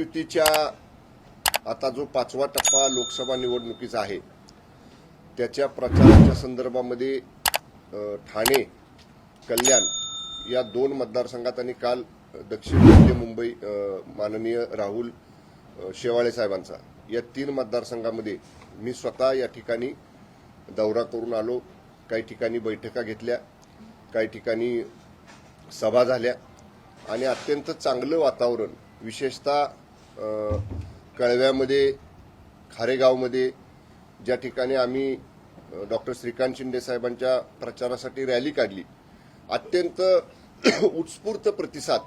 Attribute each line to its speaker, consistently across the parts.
Speaker 1: महायुतीच्या आता जो पाचवा टप्पा लोकसभा निवडणुकीचा आहे त्याच्या प्रचाराच्या संदर्भामध्ये ठाणे कल्याण या दोन मतदारसंघात आणि काल दक्षिण मध्य मुंबई माननीय राहुल शेवाळे साहेबांचा या तीन मतदारसंघामध्ये मी स्वतः या ठिकाणी दौरा करून आलो. काही ठिकाणी बैठका घेतल्या काही ठिकाणी सभा झाल्या आणि अत्यंत चांगलं वातावरण विशेषतः कळव्यामध्ये खारेगावमध्ये ज्या ठिकाणी आम्ही डॉक्टर श्रीकांत शिंदे साहेबांच्या प्रचारासाठी रॅली काढली अत्यंत उत्स्फूर्त प्रतिसाद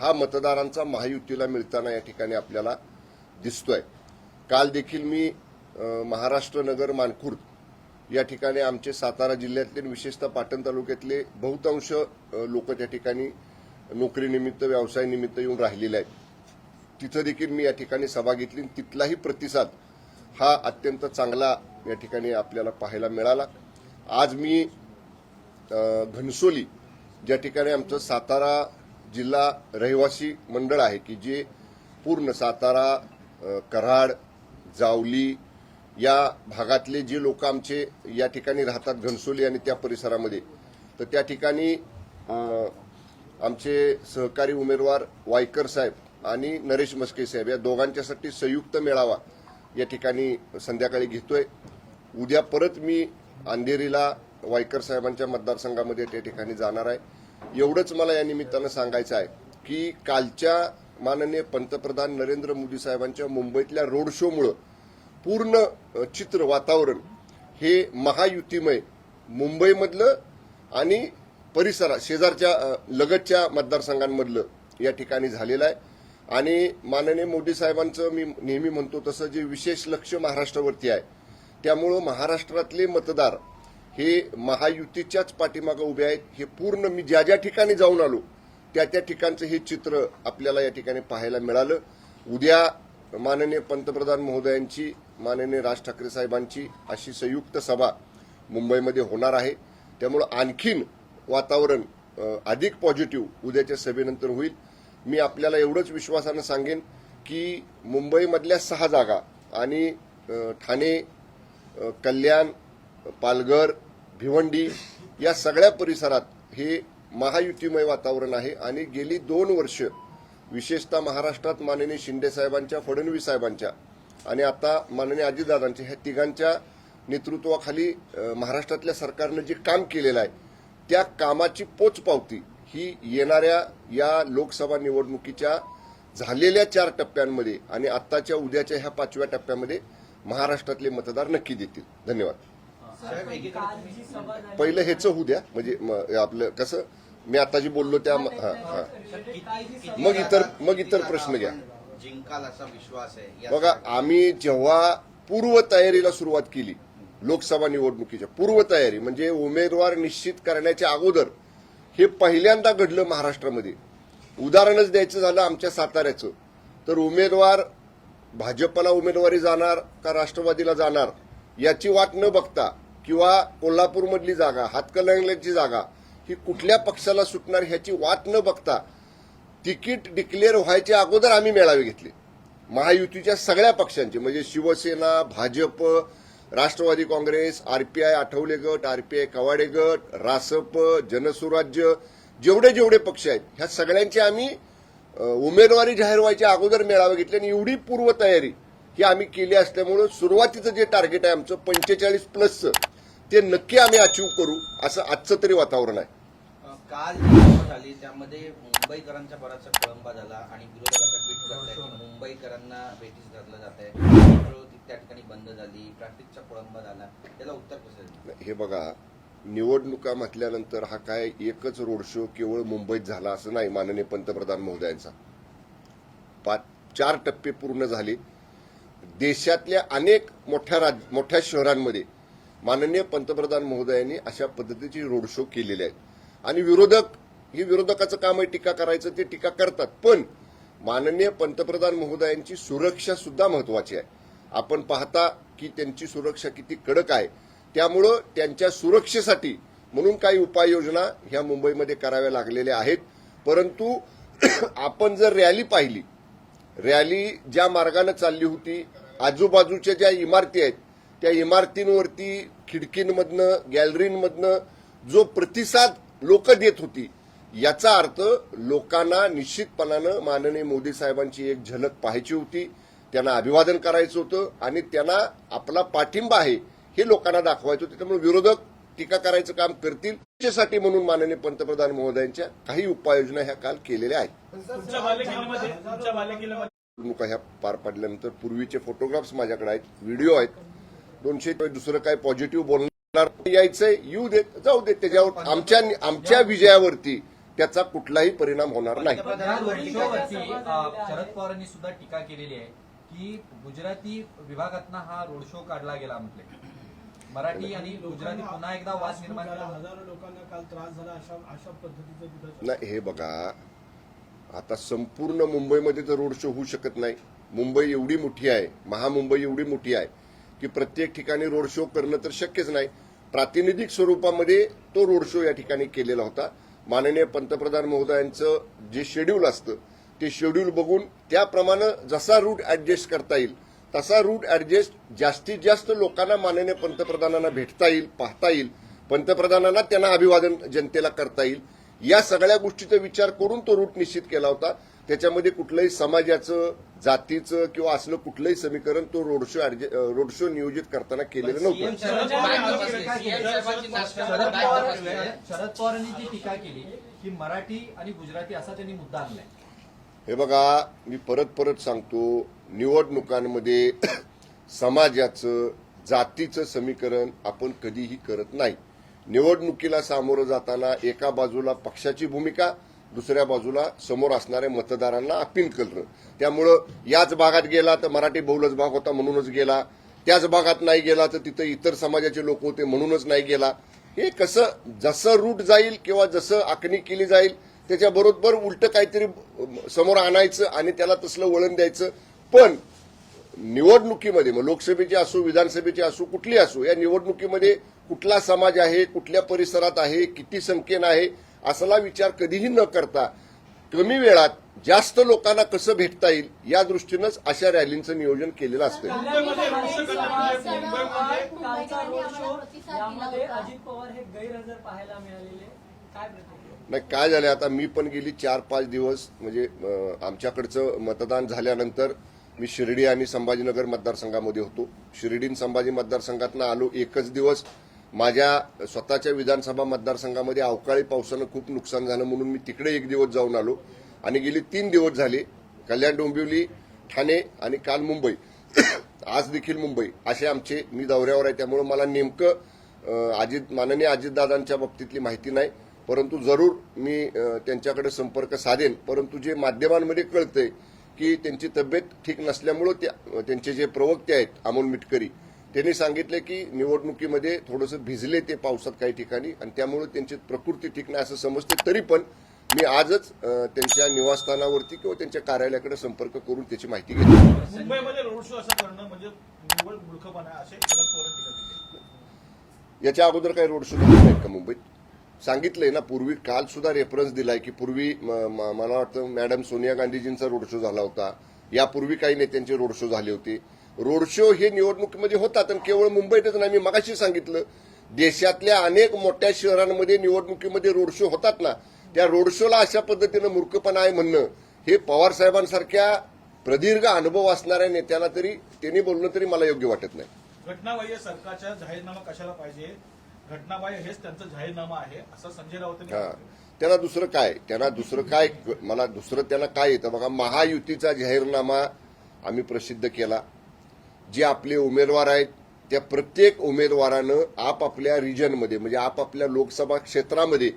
Speaker 1: हा मतदारांचा महायुतीला मिळताना या ठिकाणी आपल्याला दिसतोय. काल देखील मी महाराष्ट्र नगर मानखुर्द या ठिकाणी आमचे सातारा जिल्ह्यातले विशेषतः पाटण तालुक्यातले बहुतांश लोक त्या ठिकाणी नोकरीनिमित्त व्यवसायानिमित्त येऊन राहिलेले आहेत. तिथं देखील मी या ठिकाणी सभा घेतली आणि तिथलाही प्रतिसाद हा अत्यंत चांगला या ठिकाणी आपल्याला पाहायला मिळाला. आज मी घनसोली ज्या ठिकाणी आमचं सातारा जिल्हा रहिवासी मंडळ आहे की जे पूर्ण सातारा कराड जावली या भागातले जे लोक आमचे या ठिकाणी राहतात घनसोली आणि त्या परिसरामध्ये तर त्या ठिकाणी आमचे सहकारी उमेदवार वायकर साहेब आणि नरेश मस्के साहेब या दोघांच्यासाठी संयुक्त मेळावा या ठिकाणी संध्याकाळी घेतोय. उद्या परत मी अंधेरीला वायकर साहेबांच्या मतदारसंघामध्ये त्या ठिकाणी जाणार आहे. एवढंच मला या निमित्तानं सांगायचं आहे की कालच्या माननीय पंतप्रधान नरेंद्र मोदी साहेबांच्या मुंबईतल्या रोड शोमुळं पूर्ण चित्र वातावरण हे महायुतीमय मुंबईमधलं आणि परिसरात शेजारच्या लगतच्या मतदारसंघांमधलं या ठिकाणी झालेलं आहे. आणि माननीय मोदी साहेबांचं मी नेहमी म्हणतो तसं जे विशेष लक्ष महाराष्ट्रावरती आहे त्यामुळं महाराष्ट्रातले मतदार हे महायुतीच्याच पाठीमागं उभे आहेत. हे पूर्ण मी ज्या ज्या ठिकाणी जाऊन आलो त्या त्या ठिकाणचं हे चित्र आपल्याला या ठिकाणी पाहायला मिळालं. उद्या माननीय पंतप्रधान महोदयांची माननीय राज ठाकरे साहेबांची अशी संयुक्त सभा मुंबईमध्ये होणार आहे. त्यामुळं आणखीन वातावरण अधिक पॉझिटिव्ह उद्याच्या सभेनंतर होईल. मी आपल्याला एवढंच विश्वासानं सांगेन की मुंबईमधल्या सहा जागा आणि ठाणे कल्याण पालघर भिवंडी या सगळ्या परिसरात हे महायुतीमय वातावरण आहे आणि गेली दोन वर्ष विशेषतः महाराष्ट्रात माननीय शिंदे साहेबांच्या फडणवीस साहेबांच्या आणि आता माननीय अजितदादांच्या ह्या तिघांच्या नेतृत्वाखाली महाराष्ट्रातल्या सरकारनं जे काम केलेलं आहे त्या कामाची पोचपावती ही येणाऱ्या या लोकसभा निवडणुकीच्या झालेल्या चार टप्प्यांमध्ये आणि आत्ताच्या उद्याच्या ह्या पाचव्या टप्प्यामध्ये महाराष्ट्रातले मतदार नक्की देतील. धन्यवाद. पहिलं हेच होऊ द्या. म्हणजे आपलं कसं मी आता जे बोललो त्या मग इतर मग इतर प्रश्न घ्या.
Speaker 2: जिंकाल असा विश्वास आहे
Speaker 1: बघा आम्ही जेव्हा पूर्व तयारीला सुरुवात केली लोकसभा निवडणुकीच्या पूर्व तयारी म्हणजे उमेदवार निश्चित करण्याच्या अगोदर हे पहिल्यांदा घडलं महाराष्ट्रामध्ये. उदाहरणच द्यायचं झालं आमच्या साताऱ्याचं. तर उमेदवार भाजपला उमेदवारी जाणार का राष्ट्रवादीला जाणार याची वाट न बघता किंवा कोल्हापूरमधली जागा हातकणंगल्याची जागा ही कुठल्या पक्षाला सुटणार ह्याची वाट न बघता तिकीट डिक्लेअर व्हायच्या अगोदर आम्ही मेळावे घेतले. महायुतीच्या सगळ्या पक्षांचे म्हणजे शिवसेना भाजप राष्ट्रवादी काँग्रेस आरपीआय आठवले गट आरपीआय कवाडे गट रासप जनसुराज्य जेवढे जेवढे पक्ष आहेत ह्या सगळ्यांचे आम्ही उमेदवारी जाहीर व्हायच्या अगोदर मेळावे घेतले आणि एवढी पूर्वतयारी ही आम्ही केली असल्यामुळं सुरुवातीचं जे टार्गेट आहे आमचं पंचेचाळीस प्लसचं ते नक्की आम्ही अचीव करू असं आजचं तरी वातावरण आहे.
Speaker 2: काल झाली त्यामध्ये मुंबईकरांचा बराचसा खोळंबा झाला आणि विरोधकाचा ट्विट मुंबईकरांना भेटीस घातलं जात आहे त्या ठिकाणी बंद झाली ट्रॅफिकचा खोळंबा झाला त्याला उत्तर कसं
Speaker 1: हे बघा निवडणुका म्हटल्यानंतर हा काय एकच रोड शो केवळ मुंबईत झाला असं नाही माननीय पंतप्रधान महोदयांचा. पाच चार टप्पे पूर्ण झाले. देशातल्या अनेक मोठ्या राज मोठ्या शहरांमध्ये माननीय पंतप्रधान महोदयांनी अशा पद्धतीचे रोड शो केलेले आहेत. आणि विरोधक हे विरोधकाचं काम आहे टीका करायचं ते टीका करतात. पण माननीय पंतप्रधान महोदयांची सुरक्षा सुद्धा महत्वाची आहे. आपण पाहता की त्यांची सुरक्षा किती कडक आहे. त्यामुळं त्यांच्या सुरक्षेसाठी म्हणून काही उपाययोजना ह्या मुंबईमध्ये कराव्या लागलेल्या आहेत. परंतु आपण जर रॅली पाहिली रॅली ज्या मार्गानं चालली होती आजूबाजूच्या ज्या इमारती आहेत त्या इमारतींवरती खिडकींमधनं गॅलरींमधनं जो प्रतिसाद लोक देत होती याचा अर्थ लोकांना निश्चितपणानं माननीय मोदी साहेबांची एक झलक पाहायची होती. त्यांना अभिवादन करायचं होतं आणि त्यांना आपला पाठिंबा आहे हे लोकांना दाखवायचं होतं. त्यामुळे विरोधक टीका करायचं काम करतील. त्याच्यासाठी म्हणून माननीय पंतप्रधान महोदयांच्या काही उपाययोजना ह्या काल केलेल्या आहेत. ह्या पार पडल्यानंतर पूर्वीचे फोटोग्राफ्स माझ्याकडे आहेत व्हिडिओ आहेत. दोनशे दुसरं काय पॉझिटिव्ह बोलणार यायचंय येऊ देत जाऊ देत. त्याच्यावर आमच्या आमच्या विजयावरती त्याचा कुठलाही परिणाम होणार नाही.
Speaker 3: शरद पवारांनी सुद्धा टीका केलेली आहे. की गुजराती विभागातनं हा रोड शो काढला गेला म्हटले. मराठी आणि गुजराती पुन्हा एकदा वाद निर्माण केला
Speaker 4: हजारो लोकांना काल त्रास झाला. अशा अशा पद्धतीचं तिथं
Speaker 1: नाही हे बघा. आता संपूर्ण मुंबईमध्ये तर रोड शो होऊ शकत नाही. मुंबई एवढी मोठी आहे महामुंबई एवढी मोठी आहे की प्रत्येक ठिकाणी रोड शो करणं तर शक्यच नाही. प्रातिनिधिक स्वरूपामध्ये तो रोड शो या ठिकाणी केलेला होता. माननीय पंतप्रधान महोदयांचं जे शेड्यूल असतं ते शेड्यूल बघून त्याप्रमाणे जसा रूट ऍडजस्ट करता येईल तसा रूट ऍडजस्ट जास्तीत जास्त लोकांना माननीय पंतप्रधानांना भेटता येईल पाहता येईल. पंतप्रधानांना त्यांना अभिवादन जनतेला करता येईल. या सगळ्या गोष्टीचा विचार करून तो रूट निश्चित केला होता. त्याच्यामध्ये कुठलंही समाजाचं जातीचं किंवा असलं कुठलंही समीकरण तो रोड शो रोड शो नियोजित करताना केलेलं नव्हतं.
Speaker 3: शरद पवारांनी शरद जी टीका केली की मराठी आणि गुजराती असा त्यांनी मुद्दा आणलाय.
Speaker 1: हे बघा मी परत परत सांगतो निवडणुकांमध्ये समाजाचं जातीचं समीकरण आपण कधीही करत नाही. निवडणुकीला सामोरं जाताना एका बाजूला पक्षाची भूमिका दुसऱ्या बाजूला समोर असणाऱ्या मतदारांना अपील करणं. त्यामुळं याच भागात गेला तर मराठी बहुलच भाग होता म्हणूनच गेला. त्याच भागात नाही गेला तर तिथं इतर समाजाचे लोक होते म्हणूनच नाही गेला. हे कसं जसं रूट जाईल किंवा जसं आखणी केली जाईल त्याच्याबरोबर उलट काहीतरी समोर आणायचं आणि त्याला तसलं वळण द्यायचं. पण निवडणुकीमध्ये मग लोकसभेची असो विधानसभेची असो कुठली असो या निवडणुकीमध्ये कुठला समाज आहे कुठल्या परिसरात आहे किती संख्येनं आहे असला विचार कधीही न करता कमी वेळात जास्त लोकांना कसं भेटता येईल या दृष्टीनंच अशा रॅलींचं नियोजन केलेलं असतं.
Speaker 5: अजित पवार हे गैरहजर पाहायला मिळालेले.
Speaker 1: नाही काय झालं आता? मी पण गेली चार पाच दिवस म्हणजे आमच्याकडचं मतदान झाल्यानंतर मी शिर्डी आणि संभाजीनगर मतदारसंघामध्ये होतो. शिर्डी संभाजी मतदारसंघातनं आलो एकच दिवस. माझ्या स्वतःच्या विधानसभा मतदारसंघामध्ये अवकाळी पावसानं खूप नुकसान झालं म्हणून मी तिकडे एक दिवस जाऊन आलो. आणि गेली तीन दिवस झाले. कल्याण डोंबिवली ठाणे आणि काल मुंबई. आज देखील मुंबई. असे आमचे मी दौऱ्यावर आहे. त्यामुळे मला नेमकं अजित माननीय अजितदादांच्या बाबतीतली माहिती नाही. परंतु जरूर मी त्यांच्याकडे संपर्क साधेन. परंतु जे माध्यमांमध्ये कळतंय की त्यांची तब्येत ठीक नसल्यामुळं त्या त्यांचे जे प्रवक्ते आहेत अमोल मिटकरी त्यांनी सांगितले की निवडणुकीमध्ये थोडंसं भिजले ते पावसात काही ठिकाणी आणि त्यामुळे त्यांची प्रकृती ठीक नाही असं समजते. तरी पण मी आजच त्यांच्या निवासस्थानावरती किंवा त्यांच्या कार्यालयाकडे संपर्क करून त्याची माहिती घेतली
Speaker 4: मुंबईमध्ये रोड शो असं करणं म्हणजे
Speaker 1: याच्या अगोदर काही रोड शो नाहीत का मुंबईत? सांगितलंय ना पूर्वी काल सुद्धा रेफरन्स दिलाय की पूर्वी म- मला वाटतं मॅडम सोनिया गांधीजींचा रोड शो झाला होता. यापूर्वी काही नेत्यांचे रोड शो झाले होते. रोड शो हे निवडणुकीमध्ये होतात आणि केवळ मुंबईतच नाही मी मगाशी सांगितलं. देशातल्या अनेक मोठ्या शहरांमध्ये निवडणुकीमध्ये रोड शो होतात ना त्या रोड शोला अशा पद्धतीनं मूर्खपणा आहे म्हणणं. हे पवार साहेबांसारख्या प्रदीर्घ अनुभव असणाऱ्या नेत्याला तरी त्यांनी बोलणं तरी मला योग्य वाटत नाही.
Speaker 4: घटनाबाह्य सरकारचा जाहीरनामा कशाला पाहिजे? घटनाबाह्य हेच त्यांचा जाहीरनामा आहे असं संजय
Speaker 1: हा.
Speaker 4: म्हटलं.
Speaker 1: त्यांना दुसरं काय? त्यांना दुसरं काय? मला दुसरं त्यांना काय येतं? बघा महायुतीचा जाहीरनामा आम्ही प्रसिद्ध केला. जे आपले उमेदवार आहेत त्या प्रत्येक उमेदवारानं आपापल्या रिजनमध्ये म्हणजे आपापल्या लोकसभा क्षेत्रामध्ये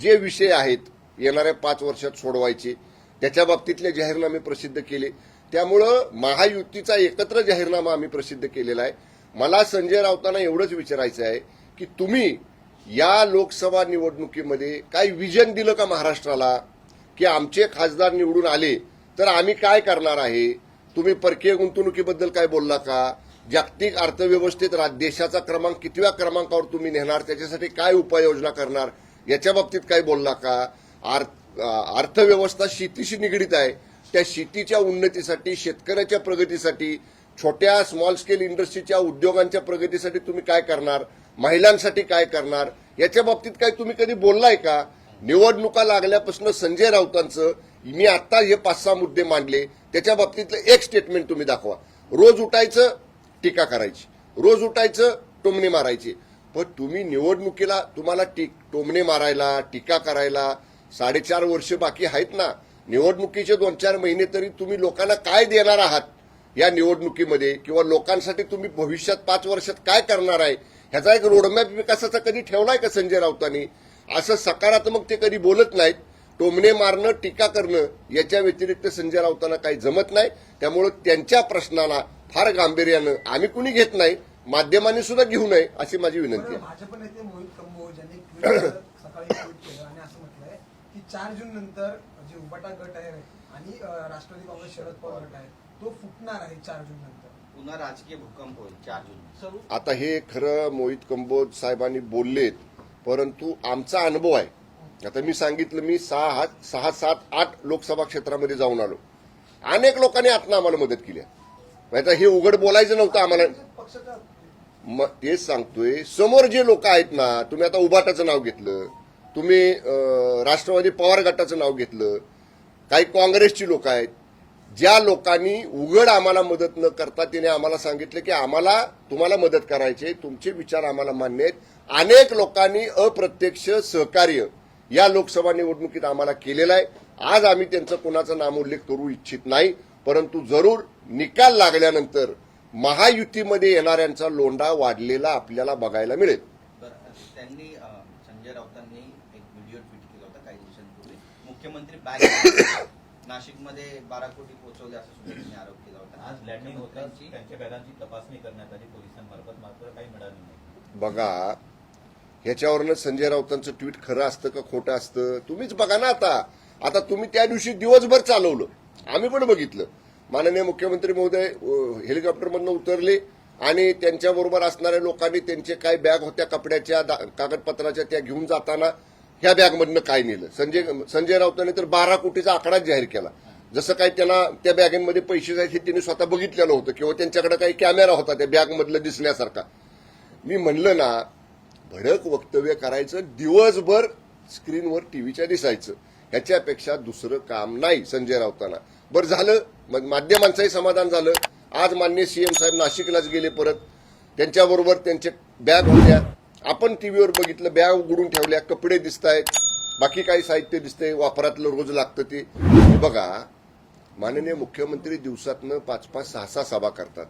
Speaker 1: जे विषय आहेत येणाऱ्या पाच वर्षात सोडवायचे त्याच्या बाबतीतले जाहीरनामे प्रसिद्ध केले. त्यामुळं महायुतीचा एकत्र जाहीरनामा आम्ही प्रसिद्ध केलेला आहे. मला संजय राऊतांना एवढंच विचारायचं आहे की तुम्ही या लोकसभा निवडणुकीमध्ये काही विजन दिलं का महाराष्ट्राला? की आमचे खासदार निवडून आले तर आम्ही काय करणार आहे? तुम्ही परकीय गुंतवणुकीबद्दल काय बोलला का? जागतिक अर्थव्यवस्थेत रा- देशाचा क्रमांक कितव्या क्रमांकावर तुम्ही नेणार? त्याच्यासाठी काय उपाययोजना करणार? याच्या बाबतीत काय बोलला का? अर्थव्यवस्था शेतीशी निगडीत आहे. त्या शेतीच्या उन्नतीसाठी शेतकऱ्याच्या प्रगतीसाठी छोट्या स्मॉल स्केल इंडस्ट्रीच्या उद्योगांच्या प्रगतीसाठी तुम्ही काय करणार? महिलांसाठी काय करणार? याच्या बाबतीत काय तुम्ही कधी बोललाय का? निवडणुका लागल्यापासून संजय राऊतांचं मी आता हे पाच सहा मुद्दे मांडले त्याच्या बाबतीतलं एक स्टेटमेंट तुम्ही दाखवा. रोज उठायचं टीका करायची. रोज उठायचं टोमणे मारायचे. पण तुम्ही निवडणुकीला तुम्हाला टी टोमणे मारायला टीका करायला साडेचार वर्ष बाकी आहेत ना. निवडणुकीचे दोन चार महिने तरी तुम्ही लोकांना काय देणार आहात या निवडणुकीमध्ये? किंवा लोकांसाठी तुम्ही भविष्यात पाच वर्षात काय करणार आहे? ह्याचा एक रोडमॅप विकासाचा कधी ठेवलाय का संजय राऊतांनी? असं सकारात्मक ते कधी बोलत नाहीत. टोमणे मारणं टीका करणं याच्या व्यतिरिक्त संजय राऊतांना काही जमत नाही. त्यामुळे त्यांच्या प्रश्नाला फार गांभीर्यानं आम्ही कुणी घेत नाही माध्यमांनी सुद्धा घेऊ नये अशी माझी विनंती आहे.
Speaker 6: भाजप नेते मोहित कंबोज यांनी सकाळी ट्विट केलं आणि असं म्हटलंय की चार जून नंतर जे उबाटा गट आहे आणि राष्ट्रवादी काँग्रेस शरद पवार गट आहे तो फुटणार आहे चार जून नंतर.
Speaker 2: पुन्हा राजकीय भूकंप होईल चार जून.
Speaker 1: आता हे खरं मोहित कंबोज साहेबांनी बोललेत परंतु आमचा अनुभव आहे. आता मी सांगितलं मी सहा सहा सात आठ लोकसभा क्षेत्रामध्ये जाऊन आलो. अनेक लोकांनी आत्मा आम्हाला मदत केली आहे. आता हे उघड बोलायचं नव्हतं आम्हाला. मग तेच सांगतोय समोर जे लोक आहेत ना तुम्ही आता उबाटाचं नाव घेतलं तुम्ही राष्ट्रवादी पवार गटाचं नाव घेतलं काही काँग्रेसची लोक आहेत ज्या लोकांनी उघड आम्हाला मदत न करता तिने आम्हाला सांगितलं की आम्हाला तुम्हाला मदत करायचे तुमचे विचार आम्हाला मान्य आहेत. अनेक लोकांनी अप्रत्यक्ष सहकार्य या लोकसभा निवडणुकीत आम्हाला केलेलं आहे. आज आम्ही त्यांचं कुणाचा नामोल्लेख करू इच्छित नाही परंतु जरूर निकाल लागल्यानंतर महायुतीमध्ये येणाऱ्यांचा लोंढा वाढलेला आपल्याला बघायला मिळेल.
Speaker 2: त्यांनी संजय राऊतांनी एक व्हिडिओ ट्विट केला होता काही दिवसांपूर्वी. मुख्यमंत्री नाशिकमध्ये बारा कोटी पोहोचवले असं सुद्धा त्यांनी आरोप केला होता.
Speaker 7: आज लँडिंग होताच
Speaker 2: मुख्यमंत्र्यांची
Speaker 7: त्यांच्या बॅगांची तपासणी करण्यात आली पोलिसांमार्फत मात्र काही मिळालं नाही.
Speaker 1: बघा ह्याच्यावरनं संजय राऊतांचं ट्विट खरं असतं का खोटं असतं तुम्हीच बघा ना आता. आता तुम्ही त्या दिवशी दिवसभर चालवलं. आम्ही पण बघितलं. माननीय मुख्यमंत्री महोदय हेलिकॉप्टरमधनं उतरले आणि त्यांच्याबरोबर असणाऱ्या लोकांनी त्यांचे काय बॅग होत्या कपड्याच्या दा- कागदपत्राच्या त्या घेऊन जाताना ह्या बॅगमधनं काय नेलं? संजय संजय राऊतांनी तर बारा कोटीचा आकडाच जाहीर केला. जसं काय त्यांना त्या बॅगेमध्ये पैसे जायचे त्यांनी स्वतः बघितलेलं होतं किंवा त्यांच्याकडे काही कॅमेरा होता त्या बॅगमधलं दिसण्यासारखा. मी म्हणलं ना भडक वक्तव्य करायचं दिवसभर स्क्रीनवर टीव्हीच्या दिसायचं. ह्याच्यापेक्षा दुसरं काम नाही संजय राऊतांना. बरं झालं मग माध्यमांचंही समाधान झालं. आज मान्य सीएम साहेब नाशिकलाच गेले परत. त्यांच्याबरोबर त्यांचे बॅग होत्या. आपण टीव्हीवर बघितलं बॅग उघडून ठेवल्या कपडे दिसत आहेत बाकी काही साहित्य दिसतंय वापरातलं रोज लागतं ते. बघा माननीय मुख्यमंत्री दिवसातनं पाच पाच सहा सहा सभा करतात.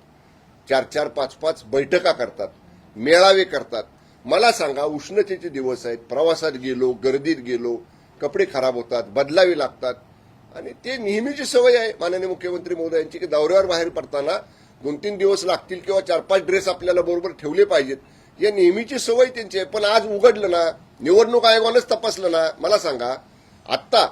Speaker 1: चार चार पाच पाच बैठका करतात मेळावे करतात. मला सांगा उष्णतेचे दिवस आहेत प्रवासात गेलो गर्दीत गेलो कपडे खराब होतात बदलावे लागतात. आणि ते नेहमीची सवय आहे माननीय मुख्यमंत्री मोदयांची की दौऱ्यावर बाहेर पडताना दोन तीन दिवस लागतील किंवा चार पाच ड्रेस आपल्याला बरोबर ठेवले पाहिजेत. या नेहमीची सवय त्यांची आहे. पण आज उघडलं ना निवडणूक आयोगानंच तपासलं ना मला सांगा आत्ता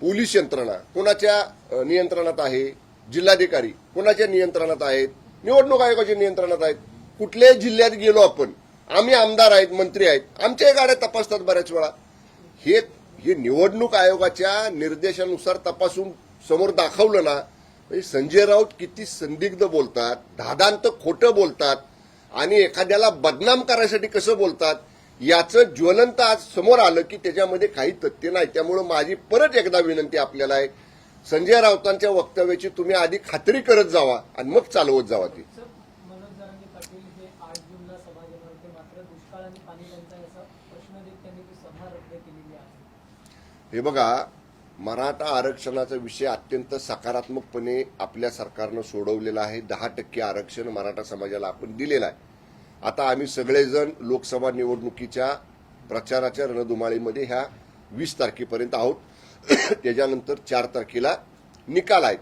Speaker 1: पोलीस यंत्रणा कोणाच्या नियंत्रणात आहे? जिल्हाधिकारी कोणाच्या नियंत्रणात आहेत? निवडणूक आयोगाच्या नियंत्रणात आहेत. कुठल्याही जिल्ह्यात गेलो आपण? आम्ही आमदार आहेत मंत्री आहेत. आमच्याही गाड्या तपासतात बऱ्याच वेळा. हे हे निवडणूक आयोगाच्या निर्देशानुसार तपासून समोर दाखवलं ना म्हणजे संजय राऊत किती संदिग्ध बोलतात धादांत खोटं बोलतात आणि एखाद्याला बदनाम करायसाठी कसं बोलतात याचं ज्वलंत आज समोर आलं की त्याच्यामध्ये काही तथ्य नाही. त्यामुळं माझी परत एकदा विनंती आपल्याला आहे संजय राऊतांच्या वक्तव्याची तुम्ही आधी खात्री करत जावा आणि मग चालवत जावा ती.
Speaker 5: हे
Speaker 1: बघा मराठा आरक्षणाचा विषय अत्यंत सकारात्मकपणे आपल्या सरकारनं सोडवलेला आहे. दहा टक्के आरक्षण मराठा समाजाला आपण दिलेलं आहे. आता आम्ही सगळेजण लोकसभा निवडणुकीच्या प्रचाराच्या रणधुमाळीमध्ये ह्या वीस तारखेपर्यंत आहोत. त्याच्यानंतर चार तारखेला निकाल आहेत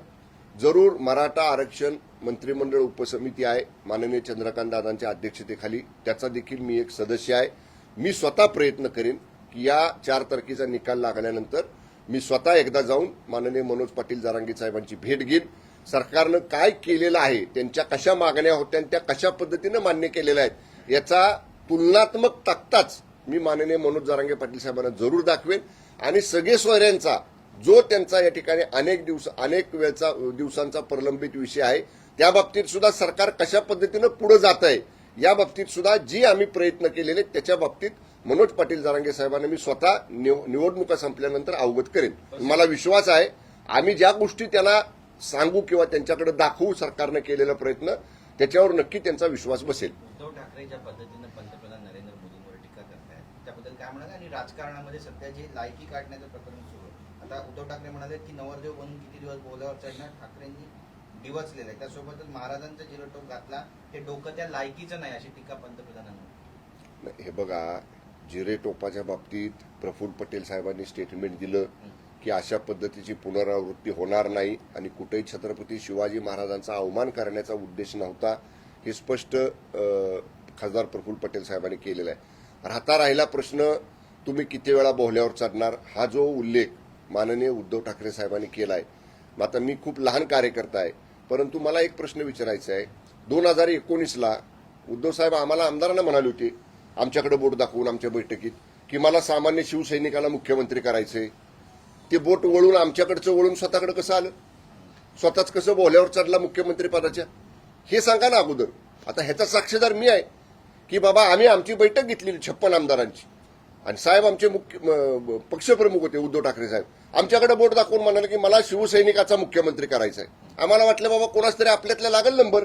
Speaker 1: जरूर मराठा आरक्षण मंत्रिमंडळ उपसमिती आहे. माननीय चंद्रकांत दादांच्या अध्यक्षतेखाली त्याचा देखील मी एक सदस्य आहे. मी स्वतः प्रयत्न करेन की या चार तारखेचा निकाल लागल्यानंतर मी स्वतः एकदा जाऊन माननीय मनोज पाटील जारांगी साहेबांची भेट घेईन. सरकारनं काय केलेलं आहे त्यांच्या कशा मागण्या होत्या आणि त्या कशा पद्धतीनं मान्य केलेल्या आहेत याचा तुलनात्मक तक्ताच मी माननीय मनोज जारांगे पाटील साहेबांना जरूर दाखवेन. आणि सगळे सोयऱ्यांचा जो त्यांचा या ठिकाणी अनेक दिवस अनेक वेळचा दिवसांचा प्रलंबित विषय आहे त्या बाबतीत सुद्धा सरकार कशा पद्धतीनं पुढे जात आहे या बाबतीत सुद्धा जी आम्ही प्रयत्न केलेले आहेत, त्याच्या बाबतीत मनोज पाटील जारांगे साहेबांना मी स्वतः निव- निवडणुका संपल्यानंतर अवगत करेन. मला विश्वास आहे आम्ही ज्या गोष्टी त्यांना सांगू किंवा त्यांच्याकडे दाखवू सरकारनं केलेला प्रयत्न त्याच्यावर नक्की त्यांचा विश्वास बसेल.
Speaker 2: उद्धव ठाकरे ज्या पद्धतीनं पंतप्रधान नरेंद्र मोदींवर टीका करतायत. त्याबद्दल काय म्हणाल? आणि राजकारणामध्ये सध्या जे लायकी काढण्याचं प्रकरण सुरू आहे आता उद्धव ठाकरे म्हणाले की नवरदेव बनून किती दिवस बोलावर चढणार ठाकरेंनी डिवचलेलं आहे. त्यासोबतच महाराजांचा जिरटोप घातला. हे डोकं त्या लायकीचं नाही अशी टीका पंतप्रधानांनी
Speaker 1: हे बघा जिरे टोपाच्या बाबतीत प्रफुल्ल पटेल साहेबांनी स्टेटमेंट दिलं की अशा पद्धतीची पुनरावृत्ती होणार नाही आणि कुठेही छत्रपती शिवाजी महाराजांचा अवमान करण्याचा उद्देश नव्हता हे स्पष्ट खासदार प्रफुल्ल पटेल साहेबांनी केलेलं आहे. राहता राहिला प्रश्न तुम्ही किती वेळा बोहल्यावर चढणार? हा जो उल्लेख माननीय उद्धव ठाकरे साहेबांनी केला आहे मग आता मी खूप लहान कार्यकर्ता आहे परंतु मला एक प्रश्न विचारायचा आहे. दोन हजार एकोणीसला उद्धव साहेब आम्हाला आमदारांना म्हणाले होते आमच्याकडे बोट दाखवून आमच्या बैठकीत की मला सामान्य शिवसैनिकाला मुख्यमंत्री करायचे. ते बोट वळून आमच्याकडचं वळून स्वतःकडे कसं आलं? स्वतःच कसं बोल्यावर चढला मुख्यमंत्री पदाच्या? हे सांगा ना अगोदर. आता ह्याचा साक्षीदार मी आहे. की बाबा आम्ही आमची बैठक घेतलेली छप्पन आमदारांची. आणि साहेब आमचे मुख्य पक्षप्रमुख होते उद्धव ठाकरे साहेब. आमच्याकडे बोट दाखवून म्हणाले की मला शिवसैनिकाचा मुख्यमंत्री करायचा आहे. आम्हाला वाटलं बाबा कोणाच तरी आपल्यातल्या लागेल नंबर.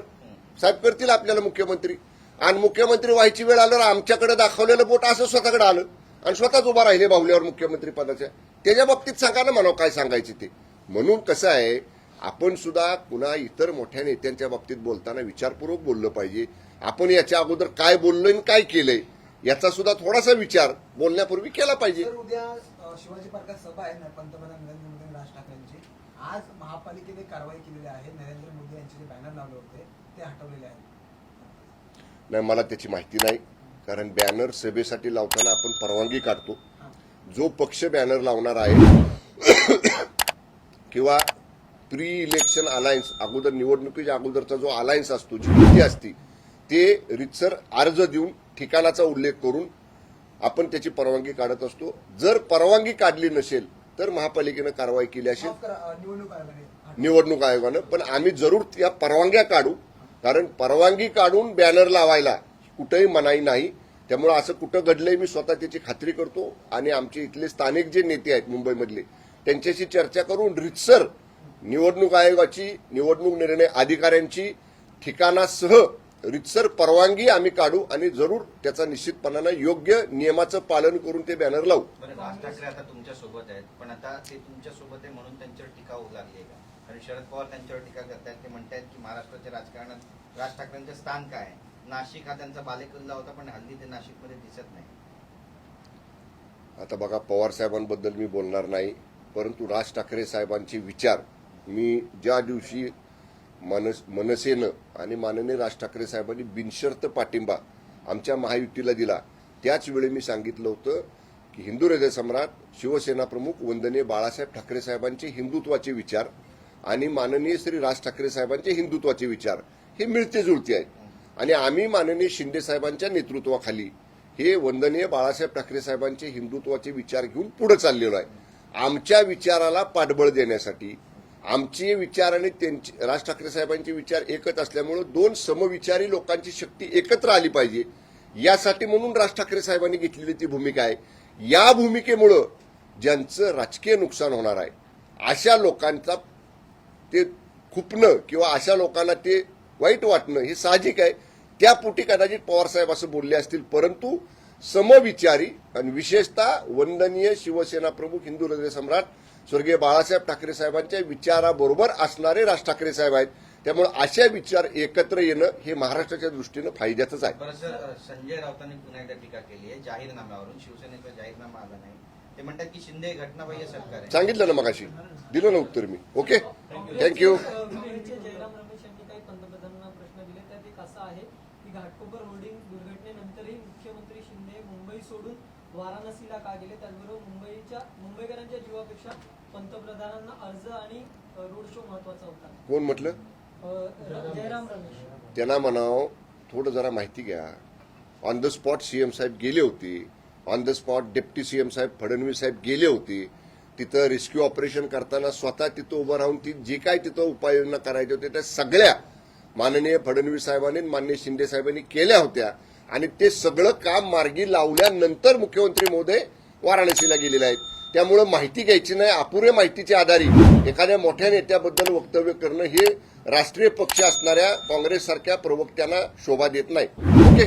Speaker 1: साहेब करतील आपल्याला मुख्यमंत्री. आणि मुख्यमंत्री व्हायची वेळ आल्यावर आमच्याकडे दाखवलेलं बोट असं स्वतःकडे आलं. आणि स्वतःच उभा राहिले बाहुल्यावर मुख्यमंत्री पदाच्या त्याच्या बाबतीत सांगा ना म्हणा काय सांगायचे ते. म्हणून कसं आहे आपण सुद्धा पुन्हा इतर मोठ्या नेत्यांच्या बाबतीत बोलताना विचारपूर्वक बोललं पाहिजे. आपण याच्या अगोदर काय बोललोय आणि काय केलंय याचा सुद्धा थोडासा विचार बोलण्यापूर्वी केला पाहिजे.
Speaker 6: उद्या शिवाजी पार्कात सभा आहे ना पंतप्रधान नरेंद्र मोदी आणि राज ठाकरेंची. आज महापालिकेने कारवाई केलेली आहे. नरेंद्र मोदी यांचे जे बॅनर लावले होते ते हटवलेले आहेत.
Speaker 1: नाही मला त्याची माहिती नाही. कारण बॅनर सभेसाठी लावताना आपण परवानगी काढतो. जो पक्ष बॅनर लावणार आहे किंवा प्री इलेक्शन अलायन्स अगोदर निवडणुकीच्या अगोदरचा जो अलायन्स असतो जी युती असती ते रितसर अर्ज देऊन ठिकाणाचा उल्लेख करून आपण त्याची परवानगी काढत असतो. जर परवानगी काढली नसेल तर महापालिकेनं कारवाई केली असेल.
Speaker 6: निवडणूक आयोगाने. हटवलं.
Speaker 1: निवडणूक आयोगानं. पण आम्ही जरूर त्या परवानग्या काढू. कारण परवानगी काढून बॅनर लावायला कुठंही मनाई नाही. त्यामुळे असं कुठं घडलंय मी स्वतः त्याची खात्री करतो. आणि आमचे इथले स्थानिक जे नेते आहेत मुंबईमधले त्यांच्याशी चर्चा करून रितसर निवडणूक आयोगाची निवडणूक निर्णय अधिकाऱ्यांची ठिकाणासह रितसर परवानगी आम्ही काढू आणि जरूर त्याचा निश्चितपणानं योग्य नियमाचं पालन करून ते बॅनर लावू.
Speaker 2: राज ठाकरे आता तुमच्यासोबत आहेत. पण आता ते तुमच्यासोबत आहे म्हणून त्यांच्यावर टीका होऊ लागली आणि शरद पवार त्यांच्यावर टीका करतायत. ते म्हणतायत की महाराष्ट्राच्या राजकारणात राज ठाकरेंचं स्थान काय आहे? नाशिक हा त्यांचा बालेकिल्ला होता पण हल्ली ते नाशिकमध्ये दिसत नाही.
Speaker 1: आता बघा पवार साहेबांबद्दल मी बोलणार नाही परंतु राज ठाकरे साहेबांचे विचार मी ज्या दिवशी मनस मनसेनं आणि माननीय राज ठाकरे साहेबांनी बिनशर्त पाठिंबा आमच्या महायुतीला दिला त्याच वेळी मी सांगितलं होतं की हिंदू हृदय सम्राट शिवसेना प्रमुख वंदनीय बाळासाहेब ठाकरे साहेबांचे हिंदुत्वाचे विचार आणि माननीय श्री राज ठाकरे साहेबांचे हिंदुत्वाचे विचार हे मिळते जुळते आहेत आणि आम्ही माननीय शिंदे साहेबांच्या नेतृत्वाखाली हे वंदनीय बाळासाहेब ठाकरे साहेबांचे हिंदुत्वाचे विचार घेऊन पुढे चाललेलो आहे. आमच्या विचाराला पाठबळ देण्यासाठी आमचे विचार आणि त्यांचे राज ठाकरे साहेबांचे विचार एकच असल्यामुळे दोन समविचारी लोकांची शक्ती एकत्र आली पाहिजे. यासाठी म्हणून राज ठाकरे साहेबांनी घेतलेली ती भूमिका आहे. या भूमिकेमुळं ज्यांचं राजकीय नुकसान होणार आहे अशा लोकांचा ते खुपणं किंवा अशा लोकांना ते वाईट वाटणं हे साहजिक आहे. त्यापोटी कदाचित पवारसाहेब असं बोलले असतील. परंतु समविचारी आणि विशेषतः वंदनीय शिवसेना प्रमुख हिंदू हृदय सम्राट स्वर्गीय बाळासाहेब ठाकरे साहेबांच्या विचाराबरोबर असणारे राज ठाकरे साहेब आहेत. त्यामुळे अशा विचार एकत्र येणं हे महाराष्ट्राच्या दृष्टीनं फायद्याचंच आहे.
Speaker 2: संजय राऊतांनी पुन्हा एकदा टीका केली आहे जाहीरनाम्यावरून. शिवसेनेचा जाहीरनामा आला नाही. ते म्हणतात की शिंदे घटनाबाह्य सरकार आहे.
Speaker 1: सांगितलं ना मगाशी. दिलं ना उत्तर मी. Okay? Thank you
Speaker 5: Jairam Ramesh यांनी काही पंतप्रधानांना प्रश्न दिले त्यात एक असा आहे? की घाटकोपर होर्डिंग दुर्घटनेनंतरही मुख्यमंत्री शिंदे मुंबई सोडून वाराणसीला का गेले? त्याचबरोबर मुंबईच्या मुंबईकरांच्या जीवापेक्षा पंतप्रधानांना अर्ज आणि रोड शो महत्त्वाचा होता.
Speaker 1: कोण म्हटलं?
Speaker 5: अ, जयराम रमेश
Speaker 1: त्यांना म्हणाव थोडं जरा माहिती घ्या. ऑन द स्पॉट सीएम साहेब गेले होते. On the spot deputy CM साहेब फडणवीस साहेब गेले होते. तिथं रेस्क्यू ऑपरेशन करताना स्वतः तिथं उभं राहून ती जे काय तिथं उपाययोजना करायच्या होत्या त्या सगळ्या माननीय फडणवीस साहेबांनी माननीय शिंदे साहेबांनी केल्या होत्या. आणि ते सगळं काम मार्गी लावल्यानंतर मुख्यमंत्री मोदय वाराणसीला गेलेले आहेत. त्यामुळं माहिती घ्यायची नाही अपुऱ्या माहितीच्या आधारे एखाद्या मोठ्या नेत्याबद्दल वक्तव्य करणं हे राष्ट्रीय पक्ष असणाऱ्या काँग्रेससारख्या प्रवक्त्यांना शोभा देत नाही. ओके